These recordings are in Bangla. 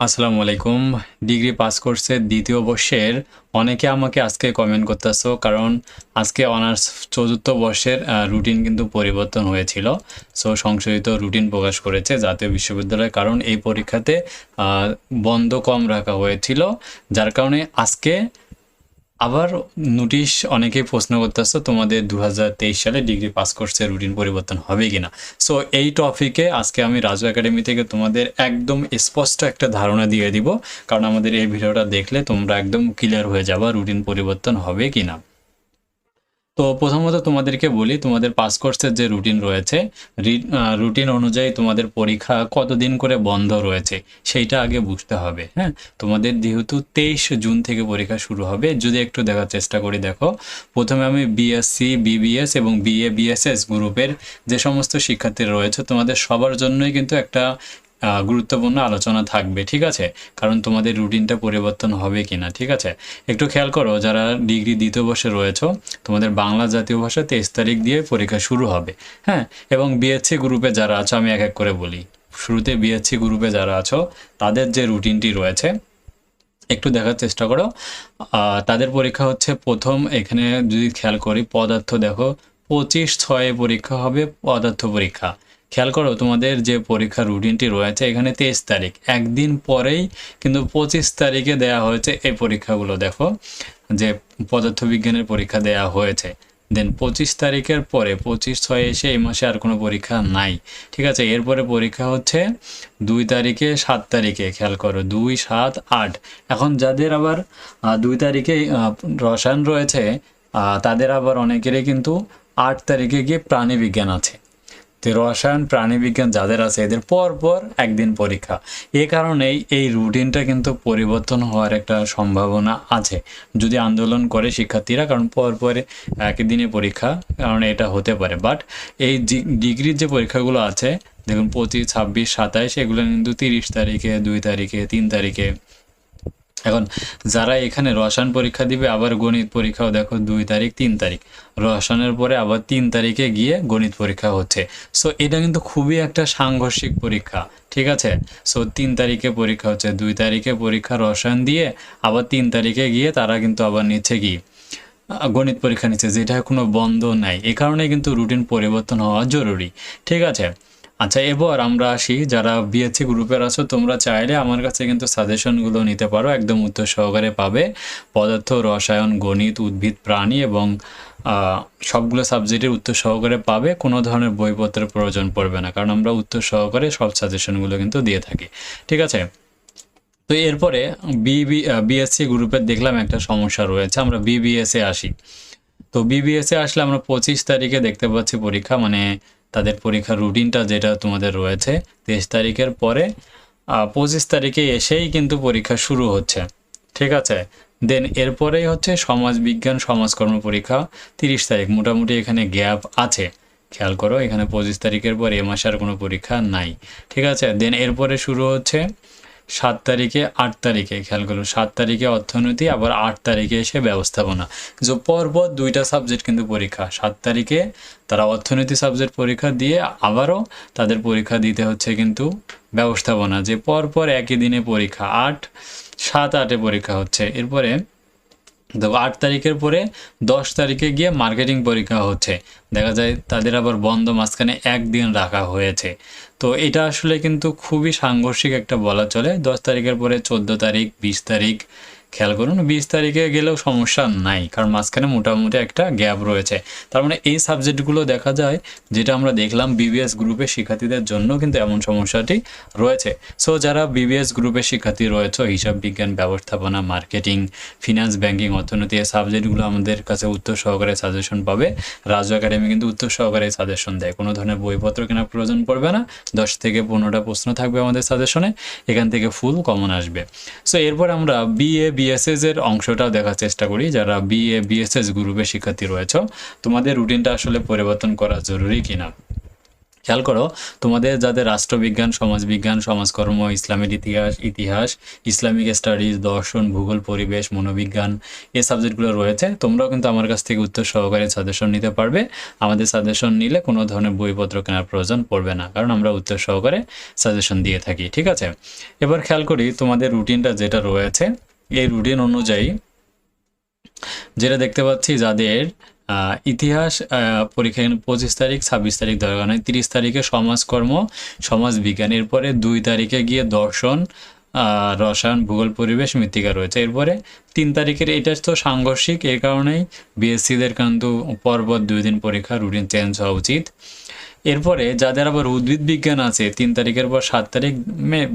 আসসালামু আলাইকুম। ডিগ্রি পাস কোর্সের দ্বিতীয় বর্ষের অনেকে আমাকে আজকে কমেন্ট করতেছো কারণ আজকে অনার্স চতুর্থ বর্ষের রুটিন কিন্তু পরিবর্তন হয়েছিল। সো সংশোধিত রুটিন প্রকাশ করেছে জাতীয় বিশ্ববিদ্যালয় কারণ এই পরীক্ষাতে বন্ধ কম রাখা হয়েছিল। যার কারণে আজকে আবার নোটিশ অনেকে প্রশ্ন করতেছে, তোমাদের দু হাজার তেইশ সালে ডিগ্রি পাস কোর্সের রুটিন পরিবর্তন হবে কিনা? সো এই টপিকে আজকে আমি রাজু একাডেমি থেকে তোমাদের একদম স্পষ্ট একটা ধারণা দিয়ে দিব। কারণ আমাদের এই ভিডিওটা দেখলে তোমরা একদম ক্লিয়ার হয়ে যাবা রুটিন পরিবর্তন হবে কিনা। তো প্রথমত তোমাদেরকে বলি, তোমাদের পাস কোর্সের যে রুটিন রয়েছে রুটিন অনুযায়ী তোমাদের পরীক্ষা কতদিন করে বন্ধ রয়েছে সেইটা আগে বুঝতে হবে হ্যাঁ? তোমাদের যেহেতু তেইশ জুন থেকে পরীক্ষা শুরু হবে, যদি একটু দেখার চেষ্টা করি, দেখো, প্রথমে আমি বিএসসি বিবিএস এবং বিএ বিএসএস গ্রুপের যে সমস্ত শিক্ষার্থী রয়েছে, তোমাদের সবার জন্যই কিন্তু একটা গুরুত্বপূর্ণ আলোচনা থাকবে, ঠিক আছে? কারণ তোমাদের রুটিনটা পরিবর্তন হবে কিনা, ঠিক আছে? একটু খেয়াল করো, যারা ডিগ্রি দ্বিতীয় বর্ষে রয়েছে, তোমাদের বাংলা জাতীয় ভাষা তেইশ তারিখ দিয়ে পরীক্ষা শুরু হবে হ্যাঁ? এবং বিএসসি গ্রুপে যারা আছো, আমি এক এক করে বলি। শুরুতে বিএসসি গ্রুপে যারা আছো, তাদের যে রুটিনটি রয়েছে, একটু দেখার চেষ্টা করো। তাদের পরীক্ষা হচ্ছে প্রথম, এখানে যদি খেয়াল করি, পদার্থ দেখো, পঁচিশ ছয়ে পরীক্ষা হবে, পদার্থ পরীক্ষা। খেয়াল করো, তোমাদের যে পরীক্ষার রুটিনটি রয়েছে, এখানে তেইশ তারিখ। একদিন পরেই কিন্তু পঁচিশ তারিখে দেয়া হয়েছে এই পরীক্ষাগুলো, দেখো, যে পদার্থবিজ্ঞানের পরীক্ষা দেয়া হয়েছে। দেন পঁচিশ তারিখের পরে, পঁচিশ ছয় এসে এই মাসে আর কোনো পরীক্ষা নাই। ঠিক আছে, এরপরে পরীক্ষা হচ্ছে দুই তারিখে সাত তারিখে, খেয়াল করো, দুই, সাত, আট। এখন যাদের আবার দুই তারিখে রসায়ন রয়েছে তাদের আবার অনেকেরই কিন্তু আট তারিখে গিয়ে প্রাণী বিজ্ঞান আছে। তো রসায়ন প্রাণীবিজ্ঞান যাদের আছে, এদের পর পর একদিন পরীক্ষা। এ কারণেই এই রুটিনটা কিন্তু পরিবর্তন হওয়ার একটা সম্ভাবনা আছে। যদি আন্দোলন করে শিক্ষার্থীরা, কারণ পর পরে একই দিনে পরীক্ষা, কারণ এটা হতে পারে। বাট এই ডিগ্রির যে পরীক্ষাগুলো আছে, দেখুন পঁচিশ, ছাব্বিশ, সাতাইশ, এগুলো কিন্তু তিরিশ তারিখে, দুই তারিখে, তিন তারিখে এখন যারা এখানে রসায়ন পরীক্ষা দিবে, আবার গণিত পরীক্ষাও দেখো দুই তারিখ, তিন তারিখ। রসায়নের পরে আবার তিন তারিখে গিয়ে গণিত পরীক্ষা হচ্ছে। সো এটা কিন্তু খুবই একটা সাংঘর্ষিক পরীক্ষা, ঠিক আছে? সো তিন তারিখে পরীক্ষা হচ্ছে, দুই তারিখে পরীক্ষা রসায়ন দিয়ে আবার তিন তারিখে গিয়ে তারা কিন্তু আবার নিচ্ছে কি? গণিত পরীক্ষা নিচ্ছে, যেটা কোনো বন্ধ নাই। এ কারণে কিন্তু রুটিন পরিবর্তন হওয়া জরুরি, ঠিক আছে? আচ্ছা এবার আমরা আসি, যারা বিএসসি গ্রুপের আছো, তোমরা চাইলে আমার কাছে কিন্তু সাজেশনগুলো নিতে পারো, একদম উত্তর সহকারে পাবে। পদার্থ, রসায়ন, গণিত, উদ্ভিদ, প্রাণী এবং সবগুলো সাবজেক্টের উত্তর সহকারে পাবে, কোনো ধরনের বইপত্রের প্রয়োজন পড়বে না, কারণ আমরা উত্তর সহকারে সব সাজেশনগুলো কিন্তু দিয়ে থাকি। ঠিক আছে? তো এরপরে বিবি বিএসসি গ্রুপের দেখলাম একটা সমস্যা রয়েছে, আমরা বিবিএসে আসি। তো বিবিএসে আসলে আমরা পঁচিশ তারিখে দেখতে পাচ্ছি পরীক্ষা মানে তাদের পরীক্ষার রুটিনটা যেটা তোমাদের রয়েছে, তেইশ তারিখের পরে পঁচিশ তারিখে এসেই কিন্তু পরীক্ষা শুরু হচ্ছে। ঠিক আছে? দেন এরপরেই হচ্ছে সমাজবিজ্ঞান সমাজকর্ম পরীক্ষা তিরিশ তারিখ। মোটামুটি এখানে গ্যাপ আছে। খেয়াল করো, এখানে পঁচিশ তারিখের পর এ মাসে আর কোনো পরীক্ষা নাই। ঠিক আছে? দেন এরপরে শুরু হচ্ছে সাত তারিখে, আট তারিখে, খেয়াল করুন সাত তারিখে অর্থনীতি, আবার আট তারিখে এসে ব্যবস্থাপনা। যে পরপর দুইটা সাবজেক্ট কিন্তু পরীক্ষা, সাত তারিখে তারা অর্থনীতি সাবজেক্ট পরীক্ষা দিয়ে আবারও তাদের পরীক্ষা দিতে হচ্ছে কিন্তু ব্যবস্থাপনা। যে পরপর একই দিনে পরীক্ষা, আট, সাত, আটে পরীক্ষা হচ্ছে। এরপরে তো আট তারিখের পরে দশ তারিখে গিয়ে মার্কেটিং পরীক্ষা হচ্ছে। দেখা যায় তাদের আবার বন্ধ মাঝখানে একদিন রাখা হয়েছে। তো এটা আসলে কিন্তু খুবই সাংঘর্ষিক একটা বলা চলে। দশ তারিখের পরে চোদ্দ তারিখ, বিশ তারিখ খেয়াল করুন, বিশ তারিখে গেলেও সমস্যা নাই, কারণ মাঝখানে মোটামুটি একটা গ্যাপ রয়েছে। তার মানে এই সাবজেক্টগুলো দেখা যায়, যেটা আমরা দেখলাম বিবিএস গ্রুপের শিক্ষার্থীদের জন্য কিন্তু এমন সমস্যাটি রয়েছে। সো যারা বিবিএস গ্রুপের শিক্ষার্থী রয়েছে, হিসাব বিজ্ঞান, ব্যবস্থাপনা মার্কেটিং ফিনান্স ব্যাংকিং অর্থনীতি, এই সাবজেক্টগুলো আমাদের কাছে উত্তর সহকারে সাজেশন পাবে। রাজু একাডেমি কিন্তু উত্তর সহকারে সাজেশন দেয়। কোনো ধরনের বইপত্র কেনার প্রয়োজন পড়বে না। দশ থেকে পনেরোটা প্রশ্ন থাকবে আমাদের সাজেশনে এখান থেকে ফুল কমন আসবে। সো এরপর আমরা বিএ বিএসএস এর অংশটাও দেখার চেষ্টা করি, যারা বিএ বিএসএস গ্রুপের শিক্ষার্থী রয়েছে। তোমাদের রুটিনটা আসলে পরিবর্তন করা জরুরি কিনা? খেয়াল করো, তোমাদের যাদের রাষ্ট্রবিজ্ঞান, সমাজবিজ্ঞান, সমাজকর্ম, ইসলামের ইতিহাস ইতিহাস, ইসলামিক স্টাডিজ, দর্শন, ভূগোল, পরিবেশ, মনোবিজ্ঞান এ সাবজেক্টগুলো রয়েছে, তোমরাও কিন্তু আমার কাছ থেকে উত্তর সহকারে সাজেশন নিতে পারবে। আমাদের সাজেশন নিলে কোনো ধরনের বইপত্র কেনার প্রয়োজন পড়বে না, কারণ আমরা উত্তর সহকারে সাজেশন দিয়ে থাকি, ঠিক আছে? এবার খেয়াল করি তোমাদের রুটিনটা যেটা রয়েছে এই রুটিন অনুযায়ী যেটা দেখতে পাচ্ছি যাদের ইতিহাস পরীক্ষা পঁচিশ তারিখ, ছাব্বিশ তারিখ দরকার নয় তিরিশ তারিখে সমাজকর্ম, সমাজ বিজ্ঞান, এরপরে দুই তারিখে গিয়ে দর্শন রসায়ন, ভূগোল, পরিবেশ, মৃত্তিকা রয়েছে। এরপরে তিন তারিখের এটা তো সাংঘর্ষিক এই কারণেই বিএসসিদের কিন্তু পরপর দুই দিন পরীক্ষা রুটিন চেঞ্জ হওয়া উচিত। এরপরে যাদের আবার উদ্ভিদ বিজ্ঞান আছে, তিন তারিখের পর সাত তারিখ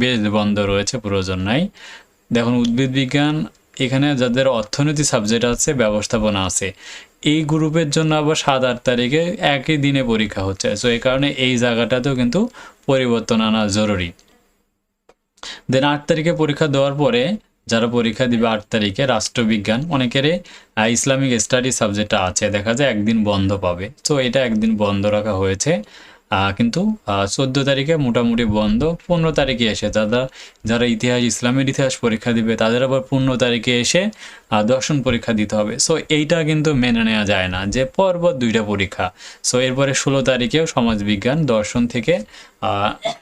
বেশ বন্ধ রয়েছে প্রয়োজন নাই দেখুন, উদ্ভিদ বিজ্ঞান এখানে যাদের অর্থনীতি সাবজেক্ট আছে, ব্যবস্থাপনা আছে, এই গ্রুপের জন্য আবার সাত, আট তারিখে একই দিনে পরীক্ষা হচ্ছে। সো এই কারণে এই জায়গাটাতেও কিন্তু পরিবর্তন আনা জরুরি। দেন আট তারিখে পরীক্ষা দেওয়ার পরে যারা পরীক্ষা দিবে আট তারিখে, রাষ্ট্রবিজ্ঞান, অনেকেরই ইসলামিক স্টাডি সাবজেক্টটা আছে, দেখা যায় একদিন বন্ধ পাবে। তো এটা একদিন বন্ধ রাখা হয়েছে। কিন্তু চোদ্দ তারিখে মোটামুটি বন্ধ, পনেরো তারিখে এসে তারা যারা ইতিহাস, ইসলামের ইতিহাস পরীক্ষা দিবে, তাদের আবার পনেরো তারিখে এসে দর্শন পরীক্ষা দিতে হবে। সো এইটা কিন্তু মেনে নেওয়া যায় না যে পরপর দুইটা পরীক্ষা। সো এরপরে ষোলো তারিখেও সমাজবিজ্ঞান দর্শন থেকে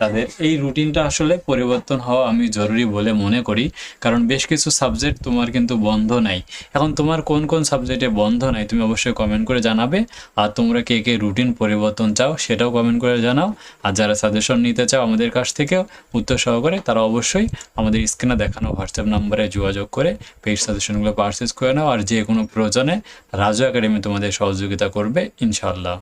তাদের এই রুটিনটা আসলে পরিবর্তন হওয়া আমি জরুরি বলে মনে করি। কারণ বেশ কিছু সাবজেক্ট তোমার কিন্তু বন্ধ নাই। এখন তোমার কোন কোন সাবজেক্টে বন্ধ নাই তুমি অবশ্যই কমেন্ট করে জানাবে। আর তোমরা কে কে রুটিন পরিবর্তন চাও সেটাও কমেন্ট করে জানাও। আর যারা সাজেশন নিতে চাও আমাদের কাছ থেকেও উত্তর সহকারে তারা অবশ্যই আমাদের স্ক্রিনে দেখানো হোয়াটসঅ্যাপ নাম্বারে যোগাযোগ করে পেজ সাজেশনগুলো পারচেস করে নাও। আর যে কোনো প্রয়োজনে রাজু একাডেমি তোমাদের সহযোগিতা করবে, ইনশাআল্লাহ।